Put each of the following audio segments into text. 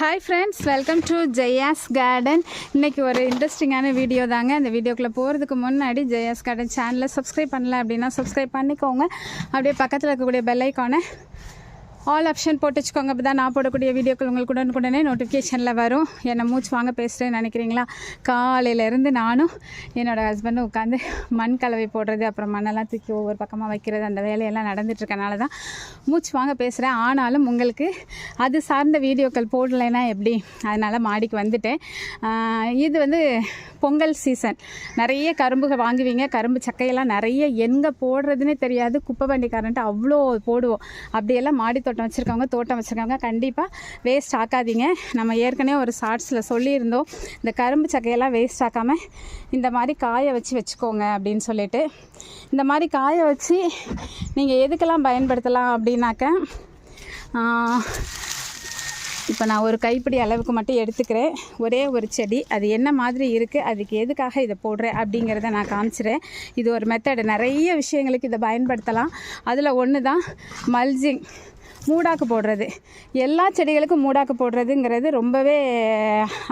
Hi friends welcome to Jaya's garden இன்றைக்கி ஒரு இன்ட்ரெஸ்டிங்கான வீடியோ தாங்க. இந்த வீடியோக்குள்ளே போகிறதுக்கு முன்னாடி ஜெயாஸ் கார்டன் சேனலை சப்ஸ்கிரைப் பண்ணல அப்படின்னா சப்ஸ்கிரைப் பண்ணிக்கோங்க. அப்படியே பக்கத்தில் இருக்கக்கூடிய பெல் ஐக்கானை ஆல் ஆப்ஷன் போட்டு வச்சுக்கோங்க அப்போ தான் நான் போடக்கூடிய வீடியோக்கள் உங்களுக்கு உடனுக்குடனே நோட்டிஃபிகேஷனில் வரும். என்னை மூச்சு வாங்க பேசுகிறேன்னு நினைக்கிறீங்களா? காலையிலேருந்து நானும் என்னோடய ஹஸ்பண்டும் உட்காந்து மண் கலவை போடுறது அப்புறம் மண்ணெல்லாம் தூக்கி ஒவ்வொரு பக்கமாக வைக்கிறது அந்த வேலையெல்லாம் நடந்துட்டுருக்கனால தான் மூச்சு வாங்க பேசுகிறேன் ஆனாலும் உங்களுக்கு அது சார்ந்த வீடியோக்கள் போடலைன்னா எப்படி? அதனால் மாடிக்கு வந்துட்டேன். இது வந்து பொங்கல் சீசன் நிறைய கரும்புகள் வாங்குவீங்க. கரும்பு சக்கையெல்லாம் நிறைய எங்கே போடுறதுன்னே தெரியாது. குப்பை வண்டிக்காரன்ட்டு அவ்வளோ போடுவோம். அப்படியெல்லாம் மாடி தோட்டம் வச்சுருக்கவங்க தோட்டம் வச்சுருக்கவங்க கண்டிப்பாக வேஸ்ட் ஆக்காதீங்க. நம்ம ஏற்கனவே ஒரு ஷார்ட்ஸில் சொல்லியிருந்தோம். இந்த கரும்பு சக்கையெல்லாம் வேஸ்ட் ஆக்காமல் இந்த மாதிரி காய வச்சு வச்சுக்கோங்க அப்படின்னு சொல்லிட்டு. இந்த மாதிரி காய வச்சு நீங்கள் எதுக்கெல்லாம் பயன்படுத்தலாம் அப்படின்னாக்க இப்போ நான் ஒரு கைப்பிடி அளவுக்கு மட்டும் எடுத்துக்கிறேன். ஒரே ஒரு செடி அது என்ன மாதிரி இருக்குது அதுக்கு எதுக்காக இதை போடுறேன் அப்படிங்கிறத நான் காமிச்சிறேன். இது ஒரு மெத்தடு நிறைய விஷயங்களுக்கு இதை பயன்படுத்தலாம். அதில் ஒன்று தான் மல்ஜிங் மூடாக்கு போடுறது. எல்லா செடிகளுக்கும் மூடாக்கு போடுறதுங்கிறது ரொம்பவே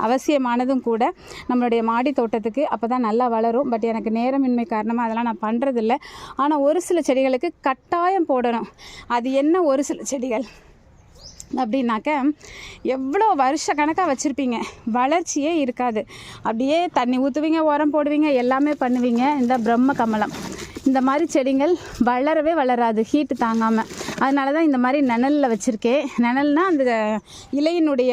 அவசியமானதும் கூட நம்மளுடைய மாடி தோட்டத்துக்கு அப்போ தான் நல்லா வளரும். பட் எனக்கு நேரமின்மை காரணமாக அதெல்லாம் நான் பண்ணுறதில்ல ஆனால் ஒரு சில செடிகளுக்கு கட்டாயம் போடணும். அது என்ன ஒரு சில செடிகள்? அப்படின்னாக்க எவ்வளோ வருஷ கணக்காக வச்சுருப்பீங்க? வளர்ச்சியே இருக்காது. அப்படியே தண்ணி ஊற்றுவீங்க உரம் போடுவீங்க எல்லாமே பண்ணுவீங்க. இந்த பிரம்ம கமலம். இந்த மாதிரி செடிகள் வளரவே வளராது. ஹீட்டு தாங்காமல் அதனால தான் இந்த மாதிரி நிழலில் வச்சுருக்கேன். நிழல்னால் அந்த இலையினுடைய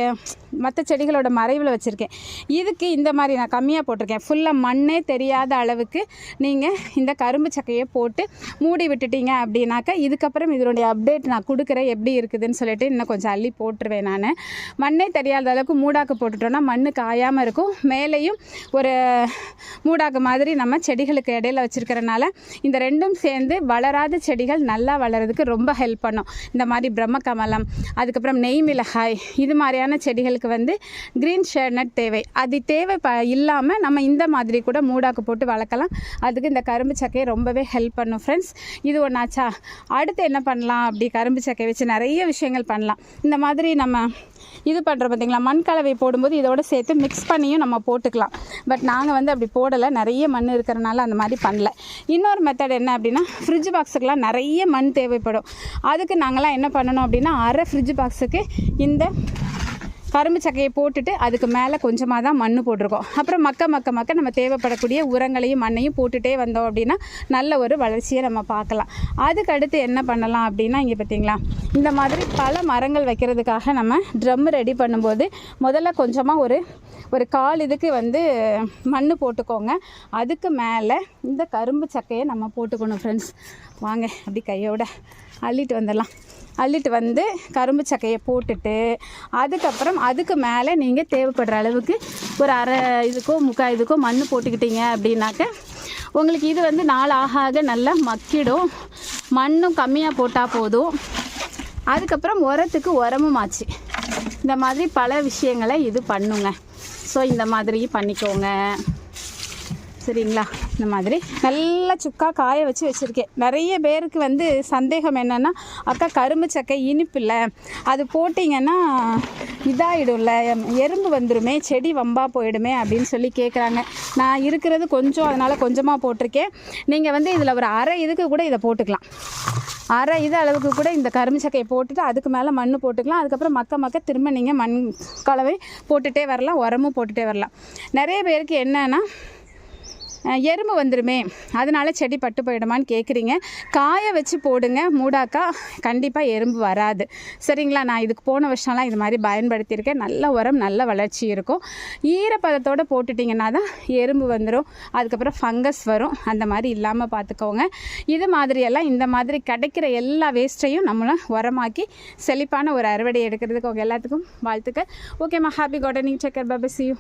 மற்ற செடிகளோட மறைவில் வச்சுருக்கேன். இதுக்கு இந்த மாதிரி நான் கம்மியாக போட்டிருக்கேன். ஃபுல்லாக மண்ணே தெரியாத அளவுக்கு நீங்கள் இந்த கரும்பு சக்கையை போட்டு மூடி விட்டுட்டீங்க அப்படின்னாக்கா இதுக்கப்புறம் இதனுடைய அப்டேட் நான் கொடுக்குறேன். எப்படி இருக்குதுன்னு சொல்லிட்டு இன்னும் கொஞ்சம் அள்ளி போட்டுருவேன் நான். மண்ணே தெரியாத அளவுக்கு மூடாக்கு போட்டுட்டோன்னா மண்ணு காயாமல் இருக்கும். மேலேயும் ஒரு மூடாக்கு மாதிரி நம்ம செடிகளுக்கு இடையில வச்சுருக்கிறனால இந்த ரெண்டும் சேர்ந்து வளராத செடிகள் நல்லா வளர்கிறதுக்கு ரொம்ப ஹெல்ப் பண்ணும். இந்த மாதிரி பிரம்ம கமலம் அதுக்கப்புறம் நெய் மிளகாய் இது மாதிரியான செடிகளுக்கு வந்து க்ரீன் ஷேர்னட் தேவை. அது தேவை ப இல்லாமல் நம்ம இந்த மாதிரி கூட மூடாக்கு போட்டு வளர்க்கலாம். அதுக்கு இந்த கரும்பு சக்கையை ரொம்பவே ஹெல்ப் பண்ணும் ஃப்ரெண்ட்ஸ் இது ஒன்றாச்சா அடுத்து என்ன பண்ணலாம்? அப்படி கரும்பு சக்கையை வச்சு நிறைய விஷயங்கள் பண்ணலாம். இந்த மாதிரி நம்ம இது பண்ணுறோம் பார்த்தீங்களா மண் கலவை போடும்போது இதோட சேர்த்து மிக்ஸ் பண்ணியும் நம்ம போட்டுக்கலாம். பட் நாங்கள் வந்து அப்படி போடலை. நிறைய மண் இருக்கிறனால அந்த மாதிரி பண்ணல. இன்னொரு மெத்தட் என்ன அப்படின்னா ஃப்ரிட்ஜ் பாக்ஸுக்கெலாம் நிறைய மண் தேவைப்படும். அதுக்கு நாங்களாம் என்ன பண்ணணும் அப்படின்னா அரை ஃப்ரிட்ஜ் பாக்ஸுக்கு இந்த கரும்பு சக்கையை போட்டுட்டு அதுக்கு மேலே கொஞ்சமாக தான் மண் போட்டிருக்கோம். அப்புறம் மக்க மக்க மக்க நம்ம தேவைப்படக்கூடிய உரங்களையும் மண்ணையும் போட்டுட்டே வந்தோம் அப்படின்னா நல்ல ஒரு வளர்ச்சியை நம்ம பார்க்கலாம். அதுக்கு அடுத்து என்ன பண்ணலாம் அப்படின்னா இங்கே பார்த்தீங்களா இந்த மாதிரி பல மரங்கள் வைக்கிறதுக்காக நம்ம ட்ரம் ரெடி பண்ணும்போது முதல்ல கொஞ்சமாக ஒரு ஒரு கால் இதுக்கு வந்து மண் போட்டுக்கோங்க. அதுக்கு மேலே இந்த கரும்பு சக்கையை நம்ம போட்டுக்கணும் ஃப்ரெண்ட்ஸ் வாங்க அப்படி கையோட அள்ளிட்டு வந்துடலாம். அள்ளிட்டு வந்து கரும்பு சக்கையை போட்டுட்டு அதுக்கப்புறம் அதுக்கு மேலே நீங்கள் தேவைப்படுற அளவுக்கு ஒரு அரை இதுக்கோ முக்கால் இதுக்கோ மண் போட்டுக்கிட்டீங்க அப்படின்னாக்க உங்களுக்கு இது வந்து நாள் ஆக ஆக நல்லா மக்கிடும். மண்ணும் கம்மியாக போட்டால் போதும். அதுக்கப்புறம் உரத்துக்கு உரமும் ஆச்சு. இந்த மாதிரி பல விஷயங்களை இது பண்ணுங்க. ஸோ இந்த மாதிரி பண்ணிக்கோங்க. சரிங்களா? இந்த மாதிரி. நல்லா சுக்கா காய வச்சு வச்சுருக்கேன். நிறைய பேருக்கு வந்து சந்தேகம் என்னென்னா அக்கா கரும்பு சக்கை இனிப்பு இல்லை அது போட்டிங்கன்னா இதாகிடும்ல எறும்பு வந்துருமே செடி வம்பா போயிடுமே அப்படின்னு சொல்லி கேட்குறாங்க நான் இருக்கிறது கொஞ்சம் அதனால் கொஞ்சமாக போட்டிருக்கேன். நீங்கள் வந்து இதில் ஒரு அரை இதுக்கு கூட இதை போட்டுக்கலாம். அரை இது அளவுக்கு கூட இந்த கரும்பு சக்கையை போட்டுட்டு அதுக்கு மேலே மண் போட்டுக்கலாம். அதுக்கப்புறம் மக்க மக்க திரும்ப நீங்கள் மண் கலவை போட்டுகிட்டே வரலாம் உரமும் போட்டுகிட்டே வரலாம். நிறைய பேருக்கு என்னென்னா எறும்பு வந்துடுமே அதனால செடி பட்டு போயிடுமான்னு கேட்குறீங்க காய வச்சு போடுங்க. மூடாக்கா கண்டிப்பாக எறும்பு வராது. சரிங்களா? நான் இதுக்கு போன வருஷம்லாம் இது மாதிரி பயன்படுத்தியிருக்கேன். நல்ல உரம் நல்ல வளர்ச்சி இருக்கும். ஈரப்பதத்தோடு போட்டுட்டிங்கன்னா தான் எறும்பு வந்துடும் அதுக்கப்புறம் ஃபங்கஸ் வரும். அந்த மாதிரி இல்லாமல் பார்த்துக்கோங்க. இது மாதிரியெல்லாம் இந்த மாதிரி கிடைக்கிற எல்லா வேஸ்ட்டையும் நம்மளும் உரமாக்கி செழிப்பான ஒரு அறுவடை எடுக்கிறதுக்கு உங்கள் எல்லாத்துக்கும் வாழ்த்துக்கள். ஓகேம்மா. Happy gardening checker பபசியூ